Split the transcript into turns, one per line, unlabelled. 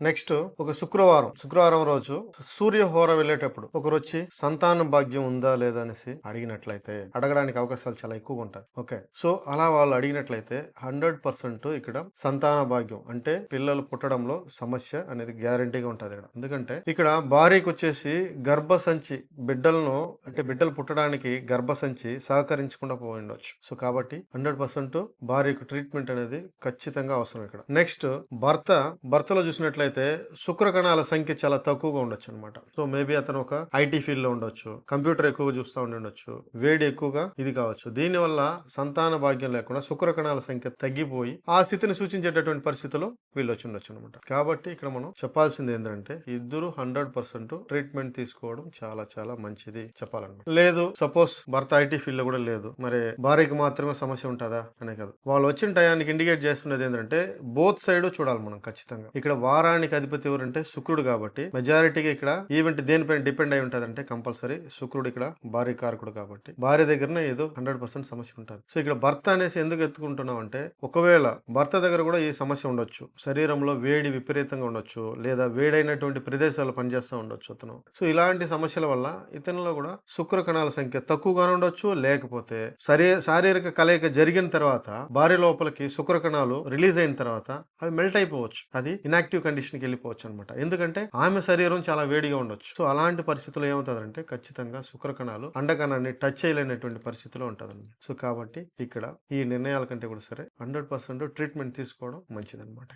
Next ఒక శుక్రవారం శుక్రవారం రోజు సూర్య హోర వెళ్ళేటప్పుడు ఒకరు వచ్చి సంతాన భాగ్యం ఉందా లేదా అనేసి అడిగినట్లయితే అడగడానికి అవకాశాలు చాలా ఎక్కువగా ఉంటాయి. ఓకే. సో అలా వాళ్ళు అడిగినట్లయితే హండ్రెడ్ పర్సెంట్ ఇక్కడ సంతాన భాగ్యం అంటే పిల్లలు పుట్టడంలో సమస్య అనేది గ్యారంటీగా ఉంటుంది ఇక్కడ. ఎందుకంటే ఇక్కడ భార్యకు వచ్చేసి గర్భసంచి బిడ్డలను అంటే బిడ్డలు పుట్టడానికి గర్భసంచి సహకరించకుండా పోయి ఉండొచ్చు. సో కాబట్టి హండ్రెడ్ పర్సెంట్ భార్యకు ట్రీట్మెంట్ అనేది ఖచ్చితంగా అవసరం ఇక్కడ. నెక్స్ట్ భర్త భర్తలో చూసినట్లయితే శుక్ర కణాల సంఖ్య చాలా తక్కువగా ఉండొచ్చు అనమాట సో మేబీ అతను ఒక ఐటీ ఫీల్డ్లో ఉండొచ్చు కంప్యూటర్ ఎక్కువగా చూస్తూ ఉండొచ్చు వేడి ఎక్కువగా ఇది కావచ్చు. దీనివల్ల సంతాన భాగ్యం లేకుండా శుక్ర కణాల సంఖ్య తగ్గిపోయి ఆ స్థితిని సూచించేటటువంటి పరిస్థితిలో వీళ్ళు వచ్చి ఉండొచ్చు అనమాట కాబట్టి ఇక్కడ మనం చెప్పాల్సింది ఏంటంటే ఇద్దరు హండ్రెడ్ పర్సెంట్ ట్రీట్మెంట్ తీసుకోవడం చాలా చాలా మంచిది చెప్పాలన్నమాట. లేదు సపోజ్ భర్త ఐటీ ఫీల్డ్లో కూడా లేదు మరి భార్యకి మాత్రమే సమస్య ఉంటుందా? అనే కదా. వాళ్ళు వచ్చిన టయానికి ఇండికేట్ చేస్తున్నది ఏంటంటే బోత్ సైడ్ చూడాలి మనం ఖచ్చితంగా. ఇక్కడ వారానికి అధిపతి ఎవరంటే శుక్రుడు కాబట్టి మెజారిటీగా ఇక్కడ ఈవెంట్ దేనిపైన డిపెండ్ అయి ఉంటుంది అంటే కంపల్సరీ శుక్రుడు ఇక్కడ భార్య కారకుడు కాబట్టి. భార్య దగ్గరనే ఏదో హండ్రెడ్ పర్సెంట్ సమస్య ఉంటుంది సో ఇక్కడ భర్త అనేసి ఎందుకు ఎత్తుకుంటున్నాం అంటే ఒకవేళ భర్త దగ్గర కూడా ఈ సమస్య ఉండొచ్చు. శరీరంలో వేడి విపరీతంగా ఉండొచ్చు లేదా వేడైనటువంటి ప్రదేశాలు పనిచేస్తూ ఉండొచ్చు అతను. సో ఇలాంటి సమస్యల వల్ల ఇతనిలో కూడా శుక్ర కణాల సంఖ్య తక్కువగానే ఉండొచ్చు. లేకపోతే శరీ శారీరక కలయిక జరిగిన తర్వాత భార్య లోపలికి శుక్ర కణాలు రిలీజ్ అయిన తర్వాత అవి మెల్ట్ అయిపోవచ్చు. అది ఇనాక్టివ్ కండిషన్ పొజిషన్కి వెళ్ళిపోవచ్చు అనమాట ఎందుకంటే ఆమె శరీరం చాలా వేడిగా ఉండొచ్చు. సో అలాంటి పరిస్థితుల్లో ఏమవుతుందంటే ఖచ్చితంగా శుక్ర కణాలు అండకణాన్ని టచ్ చేయలేనటువంటి పరిస్థితిలో ఉంటుంది సో కాబట్టి ఇక్కడ ఈ నిర్ణయాల కంటే కూడా సరే హండ్రెడ్ పర్సెంట్ ట్రీట్మెంట్ తీసుకోవడం మంచిదన్నమాట.